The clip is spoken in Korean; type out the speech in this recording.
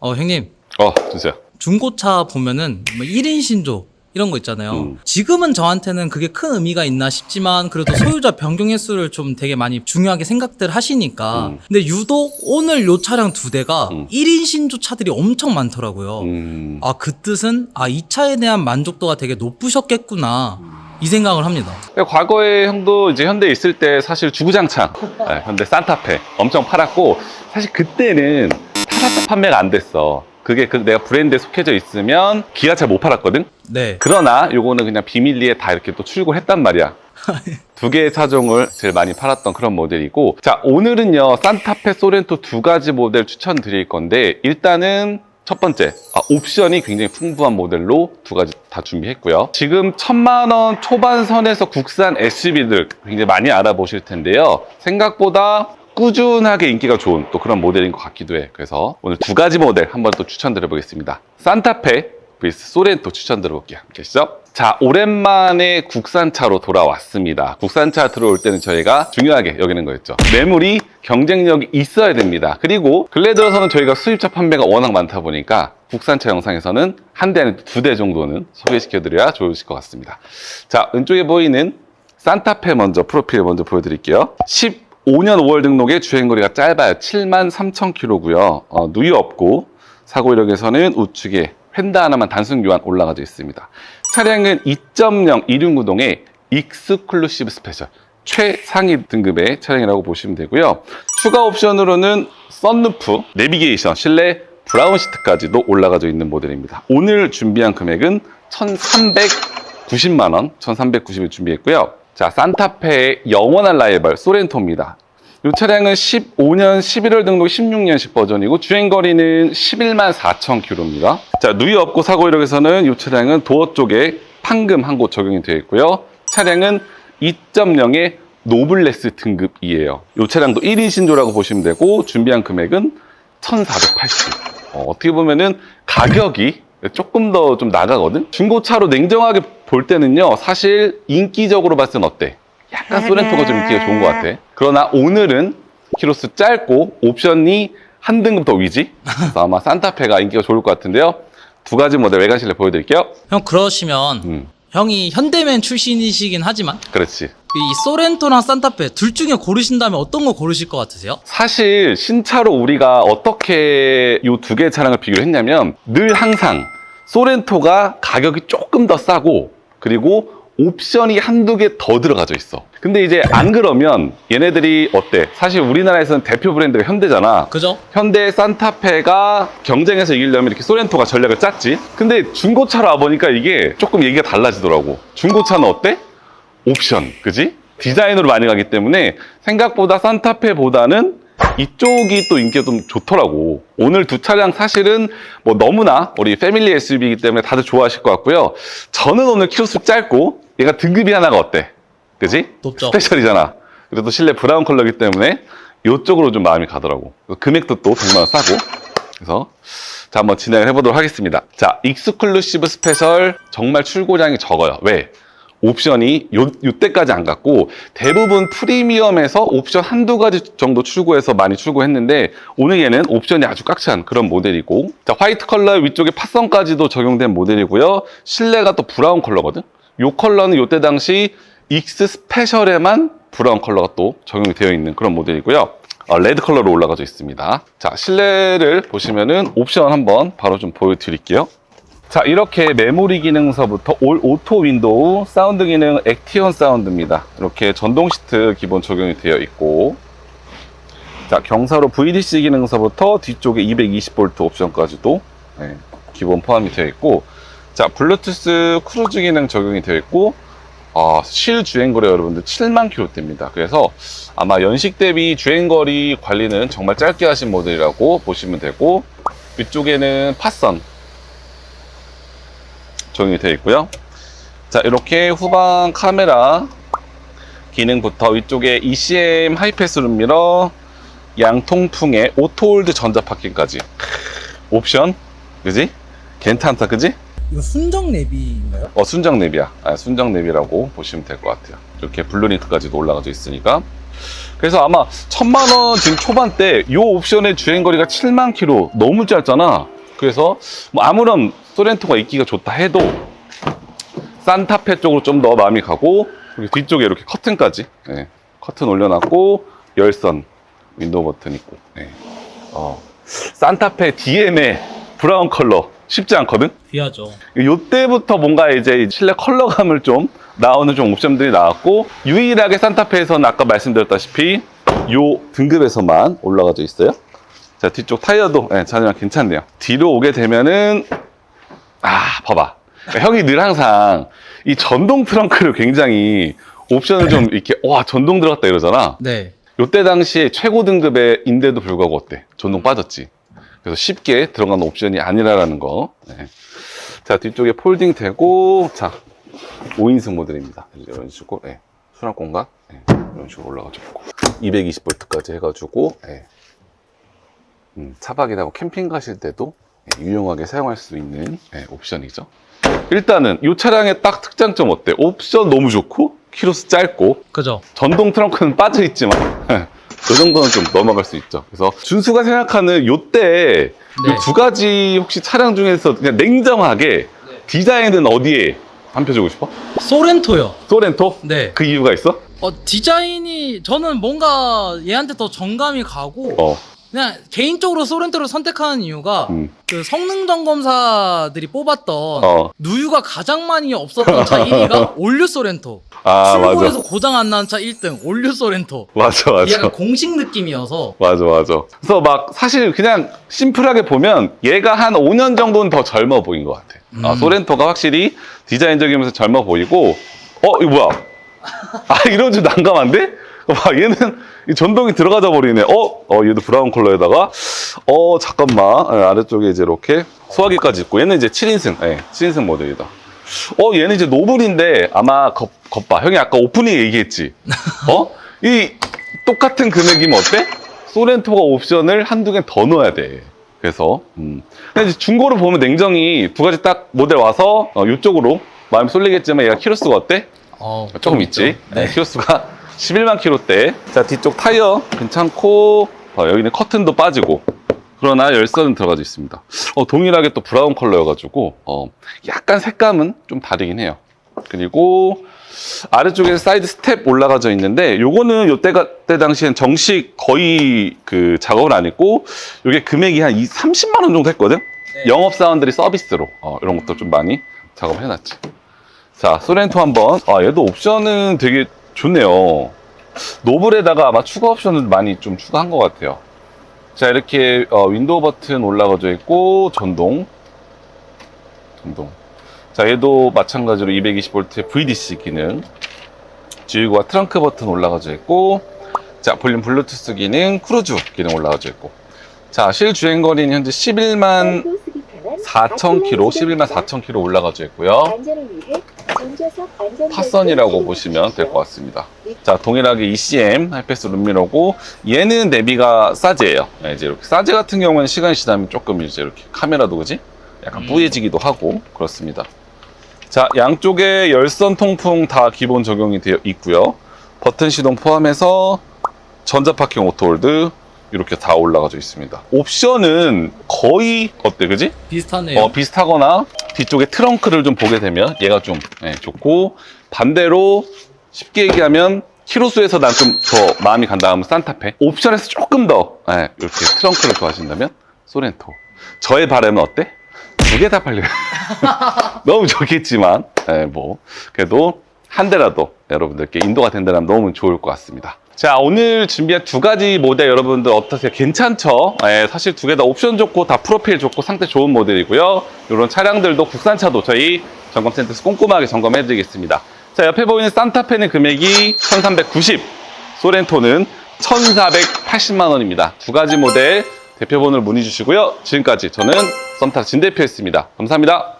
어, 형님. 어, 주세요. 중고차 보면은 뭐 1인 신조 이런 거 있잖아요. 음. 지금은 저한테는 그게 큰 의미가 있나 싶지만 그래도 소유자 변경 횟수를 좀 되게 많이 중요하게 생각들 하시니까. 음. 근데 유독 오늘 요 차량 두 대가 음. 1인 신조 차들이 엄청 많더라고요. 음, 아, 그 뜻은 아, 이 차에 대한 만족도가 되게 높으셨겠구나. 이 생각을 합니다. 과거에 형도 이제 현대에 있을 때 사실 주구장창 네, 현대 산타페 엄청 팔았고 사실 그때는 타사차 판매가 안 됐어. 그게 그 내가 브랜드에 속해져 있으면 기아 잘못 팔았거든. 네. 그러나 요거는 그냥 비밀리에 다 이렇게 또 출고했단 말이야. 두 개의 차종을 제일 많이 팔았던 그런 모델이고 자 오늘은요 산타페 소렌토 두 가지 모델 추천드릴 건데 일단은 첫 번째 아, 옵션이 굉장히 풍부한 모델로 두 가지 다 준비했고요 지금 천만 원 초반 선에서 국산 SUV들 굉장히 많이 알아보실 텐데요 생각보다 꾸준하게 인기가 좋은 또 그런 모델인 것 같기도 해 그래서 오늘 두 가지 모델 한번 또 추천드려 보겠습니다 산타페 vs 소렌토 추천드려 볼게요. 계시죠? 자, 오랜만에 국산차로 돌아왔습니다. 국산차 들어올 때는 저희가 중요하게 여기는 거였죠. 매물이 경쟁력이 있어야 됩니다. 그리고 근래 들어서는 저희가 수입차 판매가 워낙 많다 보니까 국산차 영상에서는 한 대 아닌 두대 정도는 소개시켜드려야 좋으실 것 같습니다. 자, 왼쪽에 보이는 산타페 먼저 프로필 먼저 보여드릴게요. 15년 5월 등록에 주행거리가 짧아요. 7만 3천 킬로고요. 어, 누이 없고 사고 이력에서는 우측에 휀다 하나만 단순 교환 올라가져 있습니다. 차량은 2.0 이륜구동의 익스클루시브 스페셜 최상위 등급의 차량이라고 보시면 되고요. 추가 옵션으로는 썬루프, 내비게이션, 실내 브라운 시트까지도 올라가져 있는 모델입니다. 오늘 준비한 금액은 1,390만 원, 1,390을 준비했고요. 자, 산타페의 영원한 라이벌 소렌토입니다. 이 차량은 15년 11월 등록 16년식 버전이고 주행거리는 11만 4천 킬로입니다. 자, 누이 없고 사고 이력에서는 이 차량은 도어 쪽에 판금 한 곳 적용이 되어 있고요. 차량은 2.0의 노블레스 등급이에요. 이 차량도 1인 신조라고 보시면 되고 준비한 금액은 1,480. 어, 어떻게 보면은 가격이 조금 더 좀 나가거든? 중고차로 냉정하게 볼 때는요, 사실 인기적으로 봤을 땐 어때? 약간 소렌토가 좀 인기가 좋은 것 같아. 그러나 오늘은 키로수 짧고 옵션이 한 등급 더 위지? 그래서 아마 산타페가 인기가 좋을 것 같은데요. 두 가지 모델 외관 실내 보여드릴게요. 형 그러시면 음, 형이 현대맨 출신이시긴 하지만 그렇지. 이 소렌토랑 산타페 둘 중에 고르신다면 어떤 거 고르실 것 같으세요? 사실 신차로 우리가 어떻게 이 두 개의 차량을 비교를 했냐면 늘 항상 소렌토가 가격이 조금 더 싸고 그리고 옵션이 한두 개 더 들어가져 있어. 근데 이제 안 그러면 얘네들이 어때? 사실 우리나라에서는 대표 브랜드가 현대잖아. 그죠? 현대 산타페가 경쟁에서 이기려면 이렇게 소렌토가 전략을 짰지. 근데 중고차로 와보니까 이게 조금 얘기가 달라지더라고. 중고차는 어때? 옵션, 그지? 디자인으로 많이 가기 때문에 생각보다 산타페보다는 이쪽이 또 인기가 좀 좋더라고. 오늘 두 차량 사실은 뭐 너무나 우리 패밀리 SUV이기 때문에 다들 좋아하실 것 같고요. 저는 오늘 키로수 짧고 얘가 등급이 하나가 어때? 그지? 높죠. 스페셜이잖아. 그래도 실내 브라운 컬러이기 때문에 이쪽으로 좀 마음이 가더라고. 금액도 또 100만 원 싸고. 그래서 자 한번 진행을 해보도록 하겠습니다. 자 익스클루시브 스페셜 정말 출고량이 적어요. 왜? 옵션이 요, 요때까지 안 갔고 대부분 프리미엄에서 옵션 한두 가지 정도 출고해서 많이 출고했는데 오늘 얘는 옵션이 아주 꽉찬 그런 모델이고 자 화이트 컬러 위쪽에 팟선까지도 적용된 모델이고요. 실내가 또 브라운 컬러거든? 요 컬러는 요때 당시 익스 스페셜에만 브라운 컬러가 또 적용이 되어 있는 그런 모델이고요. 어, 레드 컬러로 올라가져 있습니다. 자 실내를 보시면은 옵션 한번 바로 좀 보여드릴게요 자 이렇게 메모리 기능서부터 올 오토 윈도우 사운드 기능 액티언 사운드입니다. 이렇게 전동 시트 기본 적용이 되어 있고. 자 경사로 VDC 기능서부터 뒤쪽에 220V 옵션까지도 네, 기본 포함이 되어 있고. 자 블루투스 크루즈 기능 적용이 되어 있고 아, 실 주행거리 여러분들 7만 킬로대입니다. 그래서 아마 연식 대비 주행거리 관리는 정말 짧게 하신 모델이라고 보시면 되고 위쪽에는 팟선 적용이 되어 있고요. 자, 이렇게 후방 카메라 기능부터 위쪽에 ECM 하이패스 룸미러, 양통풍에 오토홀드 전자 파킹까지 옵션, 그지? 괜찮다, 그지? 이거 순정 내비인가요? 어, 순정 내비야. 아, 순정 내비라고 보시면 될 것 같아요. 이렇게 블루링크까지도 올라가져 있으니까. 그래서 아마 천만 원 지금 초반대 이 옵션의 주행거리가 7만 킬로 너무 짧잖아. 그래서 뭐 아무런 소렌토가 있기가 좋다 해도 산타페 쪽으로 좀 더 마음이 가고 뒤쪽에 이렇게 커튼까지 예, 커튼 올려놨고 열선 윈도우 버튼 있고 예. 어, 산타페 DM의 브라운 컬러 쉽지 않거든. 귀하죠. 요때부터 뭔가 이제 실내 컬러감을 좀 나오는 좀 옵션들이 나왔고 유일하게 산타페에서는 아까 말씀드렸다시피 요 등급에서만 올라가져 있어요. 자 뒤쪽 타이어도 예, 전혀 괜찮네요. 뒤로 오게 되면은 아 봐봐 형이 늘 항상 이 전동 트렁크를 굉장히 옵션을 좀 이렇게 와 전동 들어갔다 이러잖아. 네. 요때 당시에 최고 등급의 인데도 불구하고 어때? 전동 빠졌지. 그래서 쉽게 들어가는 옵션이 아니라라는 거. 네. 자, 뒤쪽에 폴딩 되고, 자, 5인승 모델입니다. 이런 식으로, 네. 수납 공간, 네. 이런 식으로 올라가지고 있고. 220V까지 해가지고, 네. 음, 차박이나 뭐 캠핑 가실 때도 네, 유용하게 사용할 수 있는 네, 옵션이죠. 일단은 이 차량의 딱 특장점 어때? 옵션 너무 좋고, 키로수 짧고, 그죠. 전동 트렁크는 빠져 있지만 그 정도는 좀 넘어갈 수 있죠. 그래서 준수가 생각하는 요때 네. 이두 가지 혹시 차량 중에서 그냥 냉정하게 디자인은 어디에 한표 주고 싶어? 소렌토요. 소렌토? 네. 그 이유가 있어? 어, 디자인이 저는 뭔가 얘한테 더 정감이 가고 어, 그냥 개인적으로 소렌토를 선택하는 이유가 음. 그 성능 점검사들이 뽑았던 어. 누유가 가장 많이 없었던 차 1위가 올류 소렌토. 아 출고에서 맞아, 고장 안 나는 차 1등 올류 소렌토. 맞아, 이게 맞아. 약간 공식 느낌이어서 맞아, 맞아. 그래서 막 사실 그냥 심플하게 보면 얘가 한 5년 정도는 더 젊어 보인 것 같아. 아, 음. 소렌토가 확실히 디자인적이면서 젊어 보이고, 어, 이거 뭐야? 아, 이런 좀 난감한데? 와, 얘는 이 전동이 들어가자 버리네. 어, 어, 얘도 브라운 컬러에다가, 어, 잠깐만. 예, 아래쪽에 이제 이렇게 소화기까지 있고, 얘는 이제 7인승, 예, 7인승 모델이다. 어, 얘는 이제 노블인데, 아마, 겉, 겉봐. 형이 아까 오프닝 얘기했지. 어? 이, 똑같은 금액이면 어때? 소렌토가 옵션을 한두 개 더 넣어야 돼. 그래서, 음. 근데 이제 중고로 보면 냉정히 두 가지 딱 모델 와서, 어, 이쪽으로 마음이 쏠리겠지만 얘가 키로수가 어때? 어, 조금 있죠. 있지. 네, 네. 키로수가 11만 킬로대. 자, 뒤쪽 타이어 괜찮고, 어, 여기는 커튼도 빠지고, 그러나 열선은 들어가져 있습니다. 어, 동일하게 또 브라운 컬러여가지고, 어, 약간 색감은 좀 다르긴 해요. 그리고, 아래쪽에 사이드 스텝 올라가져 있는데, 요거는 요때가, 때 당시엔 정식 거의 그 작업을 안 했고, 요게 금액이 한 2, 30만 원 정도 했거든? 네. 영업사원들이 서비스로, 어, 이런 것도 좀 많이 작업을 해놨지. 자, 소렌토 한번. 아, 얘도 옵션은 되게 좋네요. 노블에다가 아마 추가 옵션을 많이 좀 추가한 것 같아요. 자, 이렇게 어, 윈도우 버튼 올라가져 있고, 전동. 전동. 자, 얘도 마찬가지로 220V VDC 기능. 주유구와 트렁크 버튼 올라가져 있고, 자, 볼륨 블루투스 기능, 크루즈 기능 올라가져 있고. 자, 실주행 거리는 현재 11만 4,000km, 11만 4,000km 올라가져 있고요. 파선이라고 보시면 될 것 같습니다. 자, 동일하게 ECM 하이패스 룸미러고 얘는 내비가 사제예요. 네, 이제 이렇게 사제 같은 경우는 시간이 지나면 조금 이제 이렇게 카메라도 그지? 약간 음. 뿌얘지기도 하고 그렇습니다. 자, 양쪽에 열선 통풍 다 기본 적용이 되어 있고요. 버튼 시동 포함해서 전자 파킹 오토홀드 이렇게 다 올라가져 있습니다. 옵션은 거의 어때, 그지? 비슷하네요. 어, 비슷하거나 뒤쪽에 트렁크를 좀 보게 되면 얘가 좀 예, 좋고 반대로 쉽게 얘기하면 키로수에서 난 좀 더 마음이 간다 하면 산타페 옵션에서 조금 더 예, 이렇게 트렁크를 좋아하신다면 소렌토 저의 바람은 어때? 두 개 다 팔려 너무 좋겠지만 예, 뭐 그래도 한 대라도 여러분들께 인도가 된다면 너무 좋을 것 같습니다. 자 오늘 준비한 두 가지 모델 여러분들 어떠세요? 괜찮죠? 예, 사실 두 개 다 옵션 좋고 다 프로필 좋고 상태 좋은 모델이고요. 이런 차량들도 국산차도 저희 점검센터에서 꼼꼼하게 점검해 드리겠습니다. 자 옆에 보이는 산타페는 금액이 1390 소렌토는 1480만 원입니다. 두 가지 모델 대표번호를 문의 주시고요. 지금까지 저는 썸타 진 대표였습니다. 감사합니다.